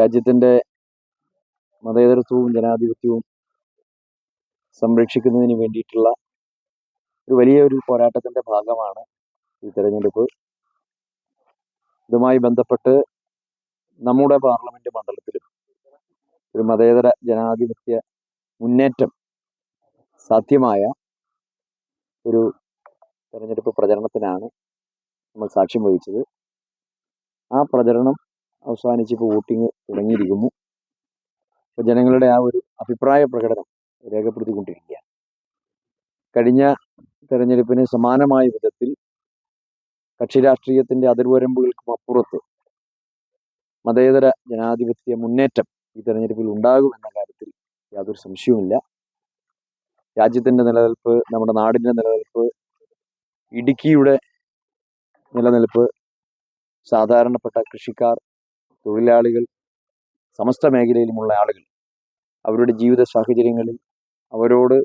രാജ്യത്തിന്റെ മതേതരത്വവും ജനാധിപത്യവും സംരക്ഷിക്കുന്നതിന് വേണ്ടിയിട്ടുള്ള ഒരു വലിയ ഒരു പോരാട്ടത്തിന്റെ ഭാഗമാണ് ഈ തെരഞ്ഞെടുപ്പ്. ഇതുമായി ബന്ധപ്പെട്ട് നമ്മുടെ പാർലമെന്റ് മണ്ഡലത്തിലും ഒരു മതേതര ജനാധിപത്യ മുന്നേറ്റം സാധ്യമായ ഒരു തെരഞ്ഞെടുപ്പ് പ്രചരണത്തിനാണ് നമ്മൾ സാക്ഷ്യം വഹിച്ചത്. ആ പ്രചരണം അവസാനിച്ച് ഇപ്പോൾ വോട്ടിംഗ് തുടങ്ങിയിരിക്കുന്നു. അപ്പോൾ ജനങ്ങളുടെ ആ ഒരു അഭിപ്രായ പ്രകടനം രേഖപ്പെടുത്തിക്കൊണ്ടിരിക്കുകയാണ്. കഴിഞ്ഞ തെരഞ്ഞെടുപ്പിന് സമാനമായ വിധത്തിൽ കക്ഷി രാഷ്ട്രീയത്തിന്റെ അതിർവരമ്പുകൾക്കും അപ്പുറത്ത് മതേതര ജനാധിപത്യ മുന്നേറ്റം ഈ തെരഞ്ഞെടുപ്പിൽ ഉണ്ടാകുമെന്ന കാര്യത്തിൽ യാതൊരു സംശയവുമില്ല. രാജ്യത്തിന്റെ നിലനിൽപ്പ് നമ്മുടെ നാടിന്റെ നിലനിൽപ്പ് ഇടുക്കിയുടെ നിലനിൽപ്പ് സാധാരണപ്പെട്ട കൃഷിക്കാർ തൊഴിലാളികൾ സമസ്ത മേഖലയിലുമുള്ള ആളുകൾ അവരുടെ ജീവിത സാഹചര്യങ്ങളിൽ അവരോട്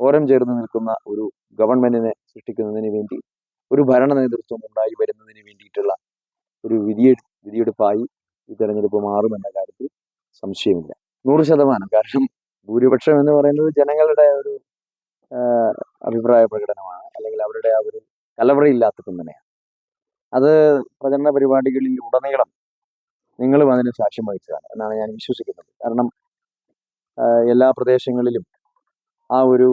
ഓരം ചേർന്ന് നിൽക്കുന്ന ഒരു ഗവൺമെന്റിനെ സൃഷ്ടിക്കുന്നതിന് വേണ്ടി ഒരു ഭരണ നേതൃത്വം ഉണ്ടായി വരുന്നതിന് വേണ്ടിയിട്ടുള്ള ഒരു വിധിയെ വിധിയെടുപ്പായി ഈ തെരഞ്ഞെടുപ്പ് മാറുമെന്ന കാര്യത്തിൽ സംശയമില്ല. നൂറ് ശതമാനം. കാരണം ഭൂരിപക്ഷം എന്ന് പറയുന്നത് ജനങ്ങളുടെ ഒരു അഭിപ്രായ പ്രകടനമാണ്. അല്ലെങ്കിൽ അവരുടെ ആ ഒരു കലവറയില്ലാത്ത പിന്തുണയാണ് അത് പ്രചരണ പരിപാടികളിൽ ഉടനീളം നിങ്ങളും അതിന് സാക്ഷ്യം വഹിച്ചതാണ് എന്നാണ് ഞാൻ വിശ്വസിക്കുന്നത്. കാരണം എല്ലാ പ്രദേശങ്ങളിലും ആ ഒരു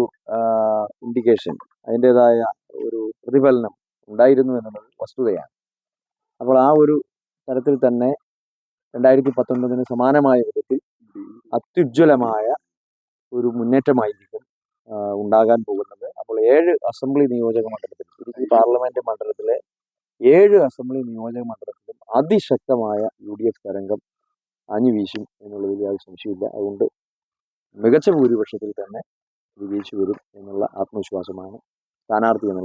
ഇൻഡിക്കേഷൻ അതിന്റെതായ ഒരു പ്രതിഫലനം ഉണ്ടായിരുന്നു എന്നുള്ളത് വസ്തുതയാണ്. അപ്പോൾ ആ ഒരു തരത്തിൽ തന്നെ രണ്ടായിരത്തി പത്തൊൻപതിന് സമാനമായ വിധത്തിൽ അത്യുജ്വലമായ ഒരു മുന്നേറ്റമായിരിക്കും ഉണ്ടാകാൻ പോകുന്നത്. അപ്പോൾ ഏഴ് അസംബ്ലി നിയോജക മണ്ഡലത്തിൽ ഇടുക്കി പാർലമെന്റ് മണ്ഡലത്തിലെ ഏഴ് അസംബ്ലി നിയോജക മണ്ഡലത്തിലും അതിശക്തമായ യു ഡി എഫ് തരംഗം അഞ്ഞു വീശും എന്നുള്ളതിൽ യാതൊരു സംശയമില്ല അതുകൊണ്ട് മികച്ച ഭൂരിപക്ഷത്തിൽ തന്നെ വിജയിച്ചു വരും എന്നുള്ള ആത്മവിശ്വാസമാണ് സ്ഥാനാർത്ഥി എന്ന